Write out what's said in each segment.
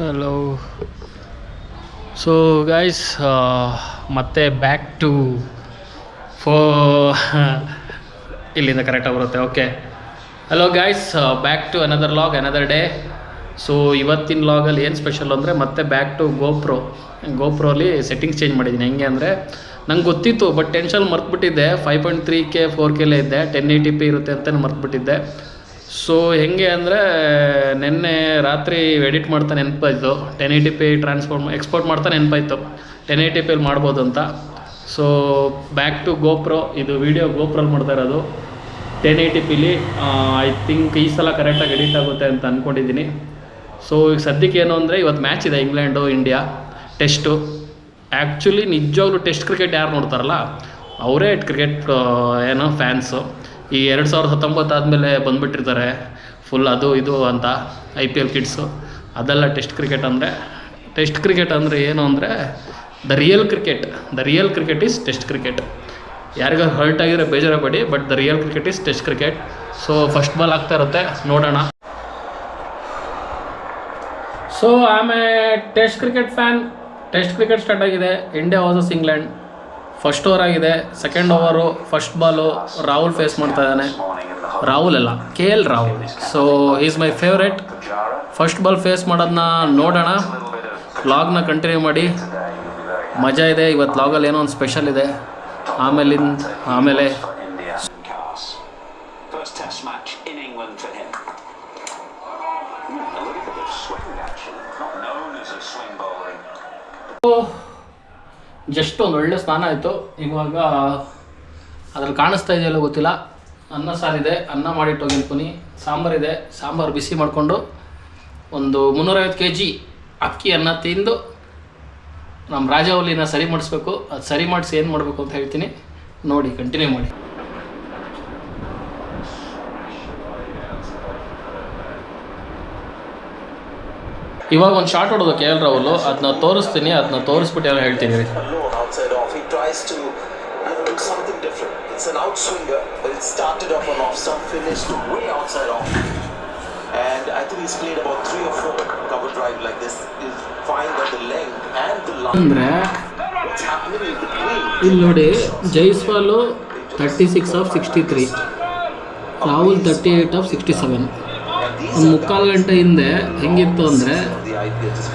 Hello so guys ಮತ್ತೆ back to ಫೋ ಇಲ್ಲಿಂದ ಕರೆಕ್ಟಾಗಿ ಬರುತ್ತೆ okay hello guys back to another log another day so ಇವತ್ತಿನ ಲಾಗಲ್ಲಿ ಏನು ಸ್ಪೆಷಲ್ ಅಂದರೆ ಮತ್ತೆ ಬ್ಯಾಕ್ ಟು ಗೋಪ್ರೋ ಗೋಪ್ರೋಲಿ ಸೆಟ್ಟಿಂಗ್ಸ್ ಚೇಂಜ್ ಮಾಡಿದ್ದೀನಿ. ಹೆಂಗೆ ಅಂದರೆ, ನಂಗೆ ಗೊತ್ತಿತ್ತು but tension ಮರ್ತ್ಬಿಟ್ಟಿದ್ದೆ. Five point three K four ಕೆಲೇ ಇದ್ದೆ. ಟೆನ್ ಏಯ್ಟಿ ಪಿ ಇರುತ್ತೆ ಅಂತ ಮರ್ತ್ಬಿಟ್ಟಿದ್ದೆ. ಸೊ ಹೆಂಗೆ ಅಂದರೆ ನಿನ್ನೆ ರಾತ್ರಿ ಎಡಿಟ್ ಮಾಡ್ತಾ ನೆನಪಾಯ್ತು. Ten eighty P transport export ಮಾಡ್ತಾ ನೆನಪಾಯ್ತು. ಟೆನ್ ಏಯ್ಟಿ ಪಿಯಲ್ಲಿ ಮಾಡ್ಬೋದು ಅಂತ. ಸೊ ಬ್ಯಾಕ್ ಟು ಗೋಪ್ರೋ ಇದು ವೀಡಿಯೋ ಗೋಪ್ರಲ್ಲಿ ಮಾಡ್ತಾ ಇರೋದು. ಟೆನ್ ಏಯ್ಟಿ ಪಿಲಿ ಐ ಥಿಂಕ್ ಈ ಸಲ ಕರೆಕ್ಟಾಗಿ ಎಡಿಟ್ ಆಗುತ್ತೆ ಅಂತ ಅಂದ್ಕೊಂಡಿದ್ದೀನಿ ಸೊ ಈಗ ಸದ್ಯಕ್ಕೆ ಏನು ಅಂದರೆ ಇವತ್ತು ಮ್ಯಾಚ್ ಇದೆ ಇಂಗ್ಲೆಂಡು, ಇಂಡಿಯಾ ಟೆಸ್ಟು ಆ್ಯಕ್ಚುಲಿ ನಿಜವಾಗ್ಲೂ ಟೆಸ್ಟ್ ಕ್ರಿಕೆಟ್ ಯಾರು ನೋಡ್ತಾರಲ್ಲ, ಅವರೇ ಕ್ರಿಕೆಟ್ ಏನೋ ಫ್ಯಾನ್ಸು ಈ ಎರಡು ಸಾವಿರದ ಹತ್ತೊಂಬತ್ತು ಆದಮೇಲೆ ಬಂದುಬಿಟ್ಟಿರ್ತಾರೆ. ಫುಲ್ ಅದು, ಇದು ಅಂತ ಐ ಪಿ ಎಲ್ ಕಿಡ್ಸು ಅದೆಲ್ಲ ಟೆಸ್ಟ್ ಕ್ರಿಕೆಟ್ ಅಂದರೆ ಟೆಸ್ಟ್ ಕ್ರಿಕೆಟ್ ಅಂದರೆ ಏನು ಅಂದರೆ the real cricket the real cricket is test cricket ಯಾರಿಗಾದ್ರು ಹರ್ಟ್ ಆಗಿರೋ ಬೇಜಾರಾಗಬೇಡಿ but the real cricket is test cricket so first ball ಆಗ್ತಾ ಇರುತ್ತೆ, ನೋಡೋಣ. ಸೊ ಆಮೇಲೆ test cricket fan test cricket start ಆಗಿದೆ India versus England first over ಆಗಿದೆ second over first ball Rahul face ಮಾಡ್ತಾ ಇದ್ದಾನೆ. ರಾಹುಲ್ ಅಲ್ಲ K L Rahul. So is my favourite first ball face ಮಾಡೋದನ್ನ ನೋಡೋಣ. ಲಾಗ್ನ ಕಂಟಿನ್ಯೂ ಮಾಡಿ. ಮಜಾ ಇದೆ ಇವತ್ತು ಲಾಗಲ್ಲಿ ಏನೋ ಒಂದು ಸ್ಪೆಷಲ್ ಇದೆ. ಆಮೇಲಿಂದ, ಆಮೇಲೆ ಜಸ್ಟ್ ಒಂದು ಒಳ್ಳೆ ಸ್ನಾನ ಆಯಿತು. ಇವಾಗ ಅದ್ರಲ್ಲಿ ಕಾಣಿಸ್ತಾ ಇದೆಯಲ್ಲ ಗೊತ್ತಿಲ್ಲ. ಅನ್ನ ಸಾರಿದೆ, ಅನ್ನ ಮಾಡಿಟ್ಟು ಹೋಗಿರ್ತೀನಿ ಸಾಂಬಾರಿದೆ ಸಾಂಬಾರು ಬಿಸಿ ಮಾಡಿಕೊಂಡು ಒಂದು ಮುನ್ನೂರೈವತ್ತು ಕೆ ಜಿ ಅಕ್ಕಿ ಅನ್ನ ತಿಂದು ನಮ್ಮ ರಾಜವಲ್ಲಿನ ಸರಿ ಮಾಡಿಸ್ಬೇಕು. ಅದು ಸರಿ ಮಾಡಿಸಿ ಏನು ಮಾಡಬೇಕು ಅಂತ ಹೇಳ್ತೀನಿ. ನೋಡಿ ಕಂಟಿನ್ಯೂ ಮಾಡಿ. ಇವಾಗ ಒಂದು ಶಾರ್ಟ್ ಹೊಡೋದು ಕೆ ಎಲ್ ರಾಹುಲ್ ಅದನ್ನ ತೋರಿಸ್ತೀನಿ ಅದನ್ನ ತೋರಿಸ್ಬಿಟ್ಟು ಏನೋ ಹೇಳ್ತೀನಿ ರೀ. It's an outswinger, but it started off on off stump, finished way outside off. And I think he's played about three or four cover drive like this. He'll find that the length and the line. ಅಂದರೆ What's happening in between? ಇಲ್ಲಿ ನೋಡಿ Jaiswal thirty six of sixty three Rahul thirty eight of sixty seven ಮುಕ್ಕಾಲು ಗಂಟೆ ಹಿಂದೆ ಹೆಂಗಿತ್ತು ಅಂದರೆ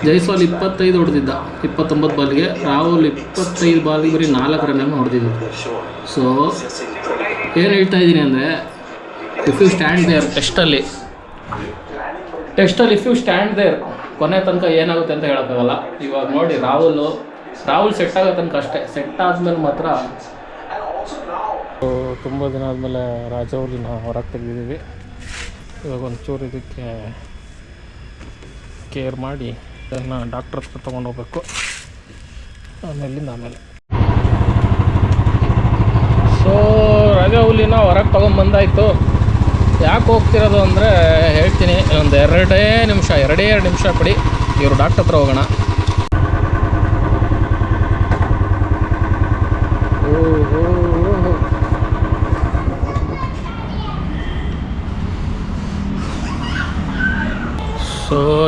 ಜೈಸ್ವಾಲ್ ಇಪ್ಪತ್ತೈದು ಹೊಡೆದಿದ್ದ. ಇಪ್ಪತ್ತೊಂಬತ್ತು ಬಾಲ್ಗೆ ರಾಹುಲ್ ಇಪ್ಪತ್ತೈದು ಬಾಲ್ಗೆ ಬರೀ ನಾಲ್ಕು ರನ್ ಹೊಡೆದಿದ್ದು. ಸೊ ಏನು ಹೇಳ್ತಾ ಇದ್ದೀನಿ ಅಂದರೆ ಇಫ್ ಯು ಸ್ಟ್ಯಾಂಡ್ ದೇರ್ ಟೆಸ್ಟಲ್ಲಿ ಟೆಸ್ಟಲ್ಲಿ ಇಫ್ ಯು ಸ್ಟ್ಯಾಂಡ್ ದೇರ್ ಕೊನೆ ತನಕ ಏನಾಗುತ್ತೆ ಅಂತ ಹೇಳೋಕ್ಕಾಗಲ್ಲ. ಇವಾಗ ನೋಡಿ, ರಾಹುಲ್ ರಾಹುಲ್ ಸೆಟ್ ಆಗೋ ತನಕ ಅಷ್ಟೇ. ಸೆಟ್ ಆದಮೇಲೆ ಮಾತ್ರ ತುಂಬ ದಿನ ಆದಮೇಲೆ ರಾಜೌಲಿನ ಹೊರಗೆ ತೆಗೆದಿದ್ದೀವಿ. ಇವಾಗ ಒಂಚೂರು ಇದಕ್ಕೆ ಕೇರ್ ಮಾಡಿ ಅದನ್ನು ಡಾಕ್ಟ್ರ್ ಹತ್ರ ತೊಗೊಂಡು ಹೋಗ್ಬೇಕು ಆಮೇಲಿಂದ ಆಮೇಲೆ. ಸೊ ರಜೆ ಹುಲಿನ ಹೊರಗೆ ತೊಗೊಂಬಂದಾಯಿತು ಯಾಕೆ ಹೋಗ್ತಿರೋದು ಅಂದರೆ ಹೇಳ್ತೀನಿ. ಒಂದು ಎರಡೇ ನಿಮಿಷ, ಎರಡೇ ಎರಡು ನಿಮಿಷ ಕೊಡಿ. ಇವರು ಡಾಕ್ಟ್ರ್ ಹತ್ರ ಹೋಗೋಣ. ಸೊ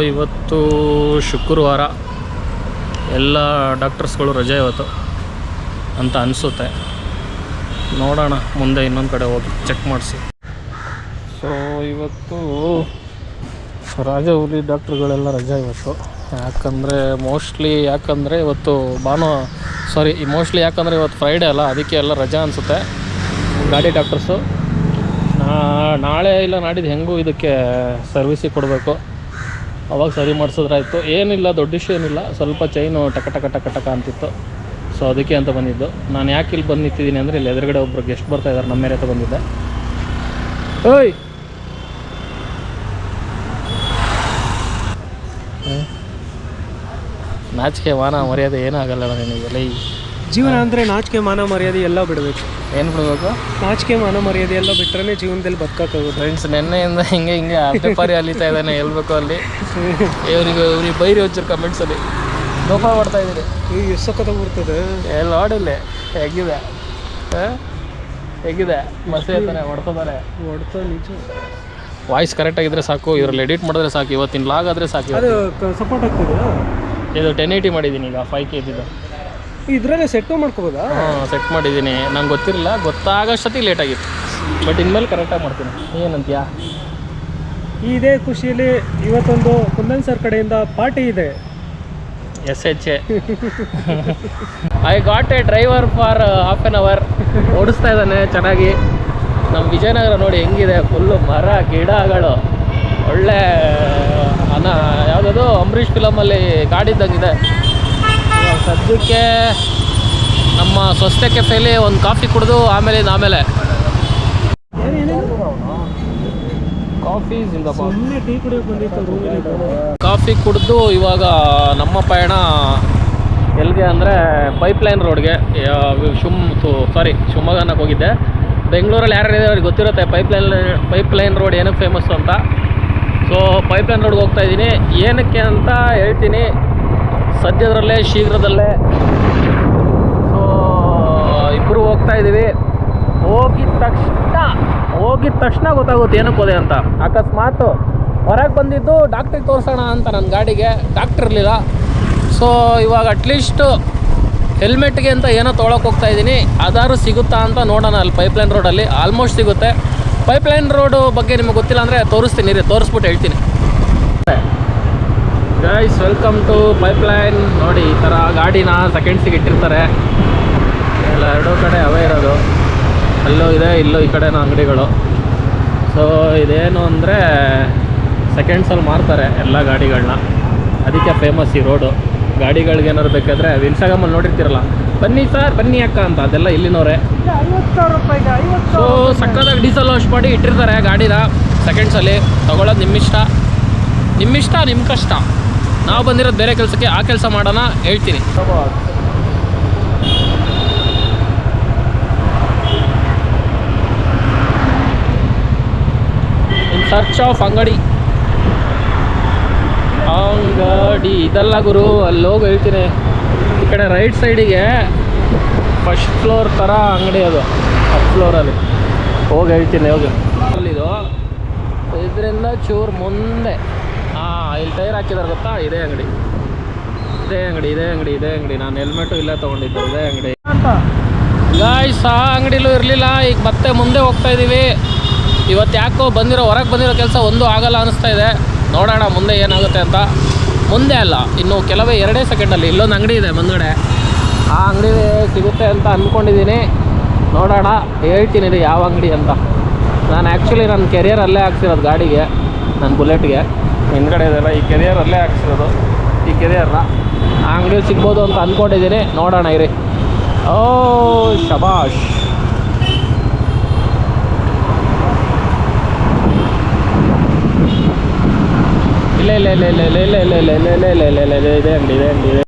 ಇವತ್ತು ಶುಕ್ರವಾರ ಎಲ್ಲ ಡಾಕ್ಟರ್ಸ್ಗಳು ರಜೆ ಇವತ್ತು ಅಂತ ಅನಿಸುತ್ತೆ. ನೋಡೋಣ, ಮುಂದೆ ಇನ್ನೊಂದು ಕಡೆ ಹೋಗಿ ಚೆಕ್ ಮಾಡಿಸಿ. ಸೊ ಇವತ್ತು ರಾಜ ಹುಲಿ ಡಾಕ್ಟ್ರುಗಳೆಲ್ಲ ರಜೆ ಇವತ್ತು. ಯಾಕಂದರೆ ಮೋಸ್ಟ್ಲಿ ಯಾಕಂದರೆ ಇವತ್ತು ಭಾನು ಸಾರಿ ಮೋಸ್ಟ್ಲಿ ಯಾಕಂದರೆ ಇವತ್ತು ಫ್ರೈಡೇ ಅಲ್ಲ, ಅದಕ್ಕೆ ಎಲ್ಲ ರಜಾ ಅನಿಸುತ್ತೆ. ಗಾಡಿ ಡಾಕ್ಟರ್ಸು. ನಾಳೆ ಇಲ್ಲ ನಾಡಿದ್ದು ಹೆಂಗೂ ಇದಕ್ಕೆ ಸರ್ವಿಸಿಗೆ ಕೊಡಬೇಕು. ಅವಾಗ ಸರಿ ಮಾಡಿಸಿದ್ರಾಯ್ತು. ಏನಿಲ್ಲ, ದೊಡ್ಡ ಇಶ್ಯೂ ಏನಿಲ್ಲ. ಸ್ವಲ್ಪ ಚೈನು ಟಕ ಟಕ ಟಕ ಟಕ ಅಂತಿತ್ತು. ಸೊ ಅದಕ್ಕೆ ಅಂತ ಬಂದಿದ್ದು. ನಾನು ಯಾಕೆ ಇಲ್ಲಿ ಬಂದು ನಿಂತಿದ್ದೀನಿ ಅಂದರೆ ಇಲ್ಲಿ ಎದುರುಗಡೆ ಒಬ್ಬರು ಗೆಸ್ಟ್ ಬರ್ತಾ ಇದ್ದಾರೆ ನಮ್ಮ ಮೇಲೆ ಬಂದಿದ್ದೆ. ಓಯ್! ಮ್ಯಾಚ್ಗೆ ವಾನ, ಮರ್ಯಾದೆ ಏನಾಗಲ್ಲ ನನಗೆ. ಈ ಜೀವನ ಅಂದರೆ ನಾಚಿಕೆ ಮಾನ ಮರ್ಯಾದೆ ಎಲ್ಲ ಬಿಡಬೇಕು. ಏನು ಬಿಡಬೇಕು? ನಾಚಿಕೆ ಮಾನ ಮರ್ಯಾದೆ ಎಲ್ಲ ಬಿಟ್ರೆ ಜೀವನದಲ್ಲಿ ಬದುಕಾಗೋದು ಫ್ರೆಂಡ್ಸ್ ನೆನ್ನೆಯಿಂದ ಹಿಂಗೆ ಹಿಂಗೆ ಪೇಪರಿ ಅಲಿತಾ ಇದ್ದಾನೆ ಹೇಳ್ಬೇಕು ಅಲ್ಲಿ. ಇವ್ರಿಗೆ ಇವ್ರಿಗೆ ಬೈರಿ ಹೋಗ್ತಾರೆ ಕಮೆಂಟ್ಸಲ್ಲಿ ದೋಪ ಮಾಡ್ತಾ ಇದ್ದೀರಿ. ಈಗ ಎಷ್ಟು ಸಖತ ಬರ್ತದೆ. ಎಲ್ಲ ಆಡಿಲ್ಲ ಹೆಗಿದೆ? ಹೆಗಿದೆ ಹೇಗಿದೆ? ಮಸೆ ತಾನೆ ಹೊಡ್ಕೋತಾರೆ ಹೊಡ್ತಾ ನಿಜ. ವಾಯ್ಸ್ ಕರೆಕ್ಟಾಗಿದ್ದರೆ ಸಾಕು ಇದರಲ್ಲಿ ಎಡಿಟ್ ಮಾಡಿದ್ರೆ ಸಾಕು ಇವತ್ತಿನ ಲಾಗ್ ಆದರೆ ಸಾಕು ಅದು ಸಪೋರ್ಟ್ ಆಗ್ತದೆ? ಇದು ಟೆನ್ ಏಯ್ಟಿ ಮಾಡಿದ್ದೀನಿ ಈಗ ಫೈವ್ ಕೆ ಇದ್ದಿದ್ದು ಇದರಲ್ಲೇ ಸೆಟ್ ಮಾಡ್ಕೋಬೋದಾ? ಹಾಂ ಸೆಟ್ ಮಾಡಿದ್ದೀನಿ. ನಂಗೆ ಗೊತ್ತಿರಲಿಲ್ಲ. ಗೊತ್ತಾಗೋಷ್ಟೊತ್ತಿಗೆ ಲೇಟ್ ಆಗಿತ್ತು. ಬಟ್ ಇನ್ಮೇಲೆ ಕರೆಕ್ಟಾಗಿ ಮಾಡ್ತೀನಿ. ಏನಂತೀಯಾ? ಇದೇ ಖುಷಿಯಲ್ಲಿ ಇವತ್ತೊಂದು ಕುಂದನ್ ಸರ್ ಕಡೆಯಿಂದ ಪಾರ್ಟಿ ಇದೆ. S H A. I got a driver for half an hour ಓಡಿಸ್ತಾ ಇದ್ದಾನೆ ಚೆನ್ನಾಗಿ. ನಮ್ಮ ವಿಜಯನಗರ ನೋಡಿ ಹೆಂಗಿದೆ. ಫುಲ್ಲು ಮರ ಗಿಡಗಳು. ಒಳ್ಳೆ ಅನ್ನ ಯಾವುದದು? ಅಂಬರೀಷ್ ಫಿಲಮಲ್ಲಿ ಕಾಡಿದ್ದಂಗಿದೆ. ಸದ್ಯಕ್ಕೆ ನಮ್ಮ ಸ್ವಸ್ಥ ಕೆಫೆಯಲ್ಲಿ ಒಂದು ಕಾಫಿ ಕುಡಿದು ಆಮೇಲೆ ಆಮೇಲೆ. ಕಾಫಿ ಕುಡಿದು ಇವಾಗ ನಮ್ಮ ಪಯಣ ಎಲ್ಲಿಗೆ ಅಂದರೆ ಪೈಪ್ಲೈನ್ ರೋಡ್ಗೆ ಶಿವಮ್ ಸಾರಿ ಶಿವಮೊಗ್ಗನಕ್ಕೆ ಹೋಗಿದ್ದೆ. ಬೆಂಗಳೂರಲ್ಲಿ ಯಾರು ಅವ್ರಿಗೆ ಗೊತ್ತಿರುತ್ತೆ ಪೈಪ್ಲೈನ್ ಪೈಪ್ಲೈನ್ ರೋಡ್ ಏನಕ್ಕೆ ಫೇಮಸ್ಸು ಅಂತ. ಸೊ ಪೈಪ್ಲೈನ್ ರೋಡ್ಗೆ ಹೋಗ್ತಾ ಇದ್ದೀನಿ. ಏನಕ್ಕೆ ಅಂತ ಹೇಳ್ತೀನಿ ಸದ್ಯದರಲ್ಲೇ, ಶೀಘ್ರದಲ್ಲೇ. ಸೊ ಇಬ್ಬರು ಹೋಗ್ತಾ ಇದ್ದೀವಿ. ಹೋಗಿದ ತಕ್ಷಣ ಹೋಗಿದ ತಕ್ಷಣ ಗೊತ್ತಾಗುತ್ತೆ ಏನಕ್ಕೆ ಅಂತ. ಅಕಸ್ಮಾತ್ ಹೊರಗೆ ಬಂದಿದ್ದು, ಡಾಕ್ಟ್ರಿಗೆ ತೋರಿಸೋಣ ಅಂತ ನನ್ನ ಗಾಡಿಗೆ, ಡಾಕ್ಟ್ರ್ ಇರಲಿಲ್ಲ. ಸೊ ಇವಾಗ ಅಟ್ಲೀಸ್ಟು ಹೆಲ್ಮೆಟ್ಗೆ ಅಂತ ಏನೋ ತೊಗೊಳಕ್ಕೆ ಹೋಗ್ತಾ ಇದ್ದೀನಿ. ಅದಾರು ಸಿಗುತ್ತಾ ಅಂತ ನೋಡೋಣ ಅಲ್ಲಿ ಪೈಪ್ಲೈನ್ ರೋಡಲ್ಲಿ ಆಲ್ಮೋಸ್ಟ್ ಸಿಗುತ್ತೆ. ಪೈಪ್ಲೈನ್ ರೋಡು ಬಗ್ಗೆ ನಿಮಗೆ ಗೊತ್ತಿಲ್ಲ ಅಂದರೆ ತೋರಿಸ್ತೀನಿ ರೀ, ತೋರಿಸ್ಬಿಟ್ಟು ಹೇಳ್ತೀನಿ. ಗೈಸ್ ವೆಲ್ಕಮ್ ಟು ಪೈಪ್ಲೈನ್ ನೋಡಿ, ಈ ಥರ ಗಾಡಿನ ಸೆಕೆಂಡ್ಸಿಗೆ ಇಟ್ಟಿರ್ತಾರೆ. ಎಲ್ಲ ಎರಡೂ ಕಡೆ ಅವೇ ಇರೋದು. ಅಲ್ಲೂ ಇದೆ, ಇಲ್ಲೂ ಈ ಕಡೆನೂ ಅಂಗಡಿಗಳು. ಸೊ ಇದೇನು ಅಂದರೆ ಸೆಕೆಂಡ್ಸಲ್ಲಿ ಮಾರ್ತಾರೆ ಎಲ್ಲ ಗಾಡಿಗಳನ್ನ ಅದಕ್ಕೆ ಫೇಮಸ್ ಈ ರೋಡು ಗಾಡಿಗಳಿಗೆ ಏನಾದ್ರು ಬೇಕಾದರೆ ಇನ್ಸ್ಟಾಗ್ರಾಮಲ್ಲಿ ನೋಡಿರ್ತೀರಲ್ಲ, ಬನ್ನಿ ಸರ್ ಬನ್ನಿ ಅಕ್ಕ ಅಂತ, ಅದೆಲ್ಲ ಇಲ್ಲಿನವರೇ. ಸೊ ಸಕ್ಕತ್ತಾಗಿ ಡೀಸೆಲ್ ವಾಶ್ ಮಾಡಿ ಇಟ್ಟಿರ್ತಾರೆ ಗಾಡಿನ ಸೆಕೆಂಡ್ಸಲ್ಲಿ ತೊಗೊಳೋದು ನಿಮ್ಮಿಷ್ಟ. ನಿಮ್ಮಿಷ್ಟ ನಿಮ್ಮ ಕಷ್ಟ. ನಾವು ಬಂದಿರೋದು ಬೇರೆ ಕೆಲಸಕ್ಕೆ ಆ ಕೆಲಸ ಮಾಡೋಣ ಹೇಳ್ತೀನಿ. ಸರ್ಚ್ ಆಫ್ ಅಂಗಡಿ. ಅಂಗಡಿ ಇದೆಲ್ಲ ಗುರು, ಅಲ್ಲಿ ಹೋಗಿ ಹೇಳ್ತೀನಿ. ಈ ಕಡೆ ರೈಟ್ ಸೈಡಿಗೆ ಫಸ್ಟ್ ಫ್ಲೋರ್ ಥರ ಅಂಗಡಿ ಅದು. ಫಸ್ಟ್ ಫ್ಲೋರಲ್ಲಿ ಹೋಗಿ ಹೇಳ್ತೀನಿ, ಹೋಗಿ. ಅಲ್ಲಿದು. ಇದರಿಂದ ಚೂರು ಮುಂದೆ. ಇಲ್ಲಿ ಟೈರ್ ಹಾಕಿದಾರೆ ಗೊತ್ತಾ? ಇದೇ ಅಂಗಡಿ. ಇದೇ ಅಂಗಡಿ ಇದೇ ಅಂಗಡಿ ಇದೇ ಅಂಗಡಿ. ನಾನು ಹೆಲ್ಮೆಟು ಇಲ್ಲೇ ತೊಗೊಂಡಿದ್ದೆ, ಇದೇ ಅಂಗಡಿ. ಅಂತ ಗಾಯ್ಸ್ ಆ ಅಂಗಡಿಲೂ ಇರಲಿಲ್ಲ. ಈಗ ಮತ್ತೆ ಮುಂದೆ ಹೋಗ್ತಾ ಇದ್ದೀವಿ ಇವತ್ತು ಯಾಕೋ ಬಂದಿರೋ, ಹೊರಗೆ ಬಂದಿರೋ ಕೆಲಸ ಒಂದು ಆಗಲ್ಲ ಅನಿಸ್ತಾ ಇದೆ. ನೋಡೋಣ ಮುಂದೆ ಏನಾಗುತ್ತೆ ಅಂತ. ಮುಂದೆ ಅಲ್ಲ, ಇನ್ನು ಕೆಲವೇ ಎರಡೇ ಸೆಕೆಂಡಲ್ಲಿ ಇಲ್ಲೊಂದು ಅಂಗಡಿ ಇದೆ ಮುಂದಗಡೆ. ಆ ಅಂಗಡಿ ಸಿಗುತ್ತೆ ಅಂತ ಅಂದ್ಕೊಂಡಿದ್ದೀನಿ ನೋಡೋಣ, ಹೇಳ್ತೀನಿ ಇದು ಯಾವ ಅಂಗಡಿ ಅಂತ. ನಾನು ಆ್ಯಕ್ಚುಲಿ ನನ್ನ ಕೆರಿಯರ್ ಅಲ್ಲೇ ಹಾಕ್ಸಿರೋದು ಗಾಡಿಗೆ, ನನ್ನ ಬುಲೆಟ್ಗೆ ಹಿಂದ್ಗಡೆ ಇದೆಲ್ಲ ಈ ಕೆರಿಯರ್ ಅಲ್ಲೇ ಹಾಕ್ಸಿರೋದು ಈ ಕೆರಿಯರ್ನ ಆ ಅಂಗಡಿ ಸಿಗ್ಬೋದು ಅಂತ ಅಂದ್ಕೊಂಡಿದ್ದೀನಿ ನೋಡೋಣ ಇರಿ ಓ ಶಬಾಷ್ ಇಲ್ಲ ಇಲ್ಲ ಇಲ್ಲ ಇಲ್ಲ ಇಲ್ಲ ಇಲ್ಲ ಇಲ್ಲ ಇಲ್ಲ ಇಲ್ಲ ಇಲ್ಲ ಇಲ್ಲ ಇಲ್ಲ ಇಲ್ಲ ಇದೆ ಇಲ್ಲ ಇದೆ ಅಂಗಡಿ ಇದೆ